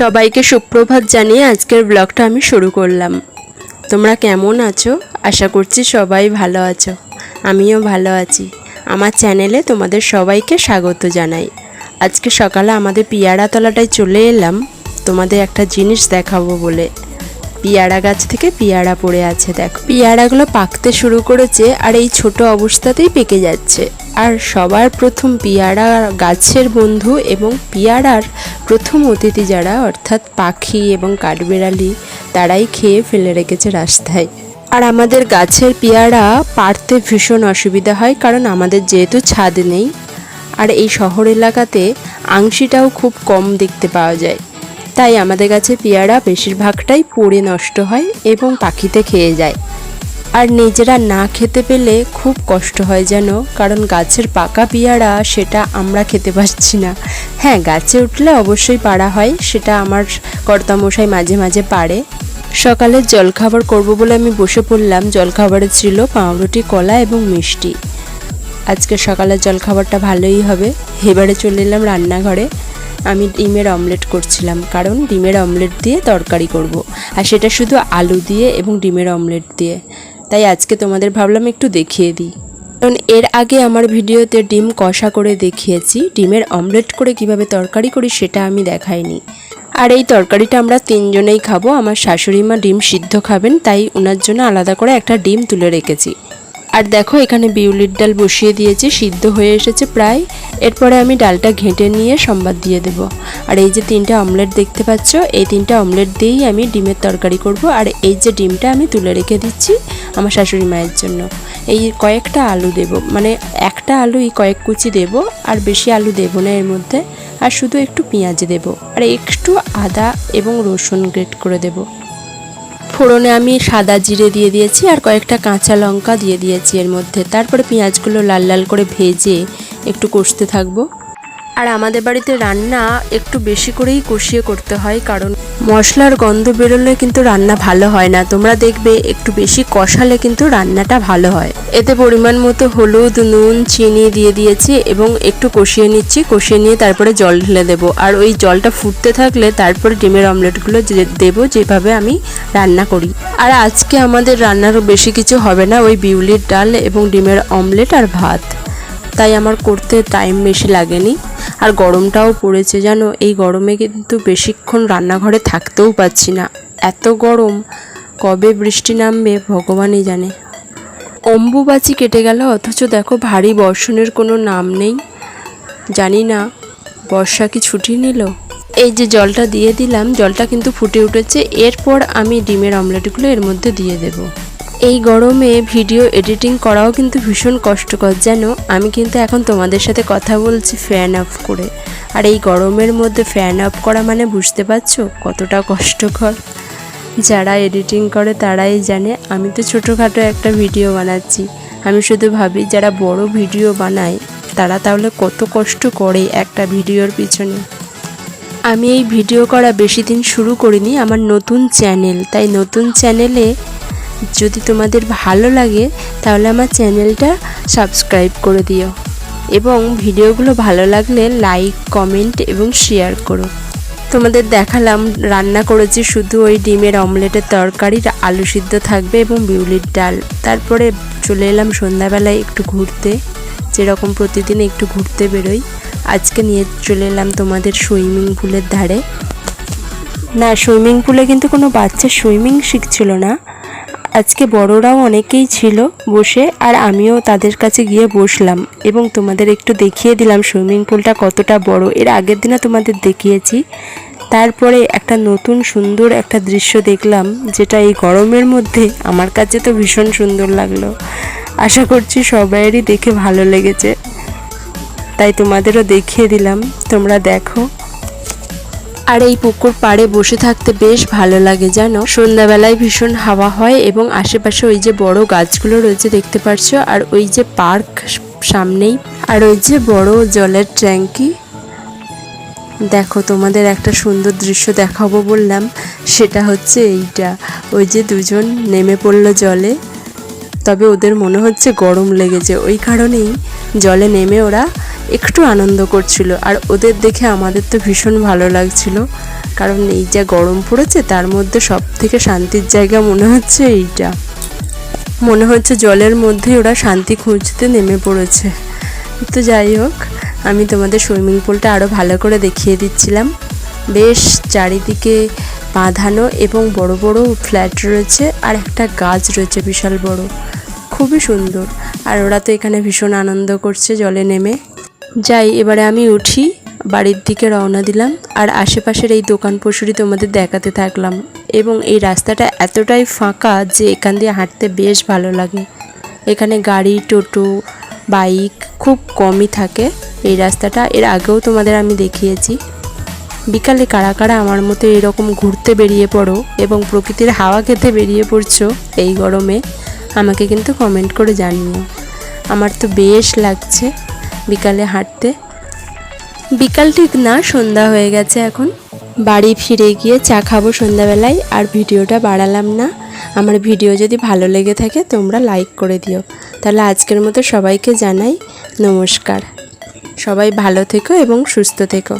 সবাইকে সুপ্রভাত জানিয়ে আজকের ব্লগটা আমি শুরু করলাম। তোমরা কেমন আছো? আশা করছি সবাই ভালো আছো। আমিও ভালো আছি। আমার চ্যানেলে তোমাদের সবাইকে স্বাগত জানাই। আজকে সকালে আমাদের পিয়ারা তলাটায় চলে এলাম। তোমাদের একটা জিনিস দেখাবো বলে। পিয়ারা গাছ থেকে পিয়ারা পড়ে আছে, দেখো। পিয়ারাগুলো পাকতে শুরু করেছে আর এই ছোট অবস্থাতেই পেকে যাচ্ছে। আর সবার প্রথম পিয়ারা গাছের বন্ধু এবং পিয়ারার প্রথম অতিথি যারা, অর্থাৎ পাখি এবং কাঠবেড়ালি, তারাই খেয়ে ফেলে রেখেছে রাস্তায়। আর আমাদের গাছের পেয়ারা পারতে ভীষণ অসুবিধা হয়, কারণ আমাদের যেহেতু ছাদ নেই। আর এই শহর এলাকাতে আংশিটাও খুব কম দেখতে পাওয়া যায়। তাই আমাদের কাছে পেয়ারা বেশিরভাগটাই পড়ে নষ্ট হয় এবং পাখিতে খেয়ে যায়। আর নিজেরা না খেতে পেলে খুব কষ্ট হয় যেন কারণ গাছের পাকা পেয়ারা সেটা আমরা খেতে পারছি না। হ্যাঁ গাছে উঠলে অবশ্যই পাড়া হয়, সেটা আমার কর্তামশাই মাঝে মাঝে পারে সকালে জলখাবার করব বলে আমি বসে পড়লাম। জলখাবারে ছিল পাউরুটি, কলা এবং মিষ্টি। আজকে সকালের জলখাবারটা ভালোই হবে। এবারে চলে এলাম রান্নাঘরে। আমি ডিমের অমলেট করছিলাম, কারণ ডিমের অমলেট দিয়ে তরকারি করব। আর সেটা শুধু আলু দিয়ে এবং ডিমের অমলেট দিয়ে। তাই আজকে তোমাদের ভাবলাম একটু দেখিয়ে দিই। কারণ এর আগে আমার ভিডিওতে ডিম কষা করে দেখিয়েছি, ডিমের অমলেট করে কীভাবে তরকারি করি সেটা আমি দেখাইনি। আর এই তরকারিটা আমরা তিনজনেই খাব, আমার শাশুড়ি মা ডিম সিদ্ধ খাবেন, তাই ওনার জন্য আলাদা করে একটা ডিম তুলে রেখেছি। আর দেখো, এখানে বিউলির ডাল বসিয়ে দিয়েছি, সিদ্ধ হয়ে এসেছে প্রায়। এরপরে আমি ডালটা ঘেঁটে নিয়ে সম্বাদ দিয়ে দেব। আর এই যে তিনটা অমলেট দেখতে পাচ্ছ, এই তিনটা অমলেট দিয়েই আমি ডিমের তরকারি করব। আর এই যে ডিমটা আমি তুলে রেখে দিচ্ছি আমার শাশুড়ি মায়ের জন্য। এই কয়েকটা আলু দেব মানে একটা আলুই কয়েক কুচি দেব, আর বেশি আলু দেব না এর মধ্যে। আর শুধু একটু পেঁয়াজ দেব। আর একটু আদা এবং রসুন গ্রেট করে দেবো। ফোড়নে আমি সাদা জিরে দিয়ে দিয়েছি আর কয়েকটা কাঁচা লঙ্কা দিয়ে দিয়েছি এর মধ্যে। তারপরে পেঁয়াজগুলো লাল লাল করে ভেজে একটু কষতে থাকব। আর আমাদের বাড়িতে রান্না একটু বেশি করেই কষিয়ে করতে হয় কারণ মশলার গন্ধ বেরোলে কিন্তু রান্না ভালো হয় না। তোমরা দেখবে একটু বেশি কষালে কিন্তু রান্নাটা ভালো হয়। এতে পরিমাণ মতো হলুদ, নুন, চিনি দিয়ে দিয়েছি এবং একটু কষিয়ে নিচ্ছি। কষিয়ে নিয়ে তারপরে জল ঢেলে দেবো। আর ওই জলটা ফুটতে থাকলে তারপরে ডিমের অমলেটগুলো দেবো যেভাবে আমি রান্না করি। আর আজকে আমাদের রান্নার বেশি কিছু হবে না। ওই বিউলির ডাল এবং ডিমের অমলেট আর ভাত। তাই আমার করতে টাইম বেশি লাগেনি। আর গরমটাও পড়েছে জানো, এই গরমে কিন্তু বেশিক্ষণ রান্নাঘরে থাকতেও পাচ্ছি না। এত গরম, কবে বৃষ্টি নামবে ভগবানই জানে। অম্বুবাচি কেটে গেল, অথচ দেখো ভারী বর্ষণের কোনো নাম নেই। জানি না, বর্ষা কি ছুটি নিল? এই যে জলটা দিয়ে দিলাম, জলটা কিন্তু ফুটে উঠেছে, এরপর আমি ডিমের অমলেটগুলো এর মধ্যে দিয়ে দেবো। এই গরমে ভিডিও এডিটিং করাও কিন্তু ভীষণ কষ্টকর যেন আমি কিন্তু এখন তোমাদের সাথে কথা বলছি ফ্যান অফ করে। আর এই গরমের মধ্যে ফ্যান অফ করা মানে বুঝতে পারছ কতটা কষ্টকর? যারা এডিটিং করে তারাই জানে, আমি তো ছোটোখাটো একটা ভিডিও বানাচ্ছি। আমি শুধু ভাবি, যারা বড় ভিডিও বানায়, তারা তাহলে কত কষ্ট করে একটা ভিডিওর পিছনে? আমি এই ভিডিও করা বেশি দিন শুরু করিনি, আমার নতুন চ্যানেল তাই নতুন চ্যানেলে যদি তোমাদের ভালো লাগে, তাহলে আমার চ্যানেলটা সাবস্ক্রাইব করে দিও। এবং ভিডিওগুলো ভালো লাগলে লাইক, কমেন্ট এবং শেয়ার করো। তোমাদের দেখালাম, রান্না করেছি শুধু ওই ডিমের অমলেটের তরকারি, আলু সিদ্ধ থাকবে এবং বিউলির ডাল। তারপরে চলে এলাম সন্ধ্যাবেলায় একটু ঘুরতে। যেরকম প্রতিদিন একটু ঘুরতে বেরোই। আজকে নিয়ে চলে এলাম তোমাদের সুইমিং পুলের ধারে। না, সুইমিং পুলে কিন্তু কোনো বাচ্চা সুইমিং শিখছিল না। আজকে বড়রাও অনেকেই ছিল বসে, আর আমিও তাদের কাছে গিয়ে বসলাম এবং তোমাদের একটু দেখিয়ে দিলাম সুইমিং পুলটা কতটা বড়। এর আগের দিনে তোমাদের দেখিয়েছি। তারপরে একটা নতুন সুন্দর একটা দৃশ্য দেখলাম, যেটা এই গরমের মধ্যে আমার কাছে তো ভীষণ সুন্দর লাগল। আশা করছি সবাইয়েরই দেখে ভালো লেগেছে। তাই তোমাদেরও দেখিয়ে দিলাম, তোমরা দেখো। আর এই পুকুর পাড়ে বসে থাকতে বেশ ভালো লাগে, জানো? সন্ধ্যাবেলায় ভীষণ হাওয়া হয় এবং আশেপাশে ওই যে বড় গাছগুলো রয়েছে দেখতে পারছ, আর ওই যে পার্ক সামনেই। আর ওই যে বড় জলের ট্যাঙ্কি। দেখো, তোমাদের একটা সুন্দর দৃশ্য দেখাবো বললাম, সেটা হচ্ছে এইটা। ওই যে দুজন নেমে পড়ল জলে। তবে ওদের মনে হচ্ছে গরম লেগেছে। ওই কারণেই জলে নেমে ওরা একটু আনন্দ করছিল। আর ওদের দেখে আমাদের তো ভীষণ ভালো লাগছিল। কারণ এই যা গরম পড়েছে, তার মধ্যে সব থেকে শান্তির জায়গা মনে হচ্ছে এইটা। মনে হচ্ছে জলের মধ্যে ওরা শান্তি খুঁজতে নেমে পড়েছে। তো যাই হোক, আমি তোমাদের সুইমিং পুলটা আরও ভালো করে দেখিয়ে দিচ্ছিলাম। বেশ চারিদিকে বাঁধানো এবং বড় বড় ফ্ল্যাট রয়েছে আর একটা গাছ রয়েছে বিশাল বড়। খুবই সুন্দর। আর ওরা তো এখানে ভীষণ আনন্দ করছে জলে নেমে। যাই, এবারে আমি উঠি, বাড়ির দিকে রওনা দিলাম, আর আশেপাশের এই দোকান পশুরি তোমাদের দেখাতে থাকলাম। এবং এই রাস্তাটা এতটাই ফাঁকা যে এখান দিয়ে হাঁটতে বেশ ভালো লাগে। এখানে গাড়ি, টোটো, বাইক খুব কমই থাকে। এই রাস্তাটা এর আগেও তোমাদের আমি দেখিয়েছি। বিকালে কারা কারা আমার মতো এরকম ঘুরতে বেরিয়ে পড়ো এবং প্রকৃতির হাওয়া খেতে বেরিয়ে পড়ছো এই গরমে, আমাকে কিন্তু কমেন্ট করে জানিও। আমার তো বেশ লাগছে। বিকালে হাঁটতে। বিকাল ঠিক না, সন্ধ্যা হয়ে গেছে এখন। বাড়ি ফিরে গিয়ে চা খাব সন্ধ্যাবেলায়, আর ভিডিওটা বাড়ালাম না। আমার ভিডিও যদি ভালো লেগে থাকে, তোমরা লাইক করে দিও। তাহলে আজকের মতো সবাইকে জানাই নমস্কার। সবাই ভালো থেকো এবং সুস্থ থেকো।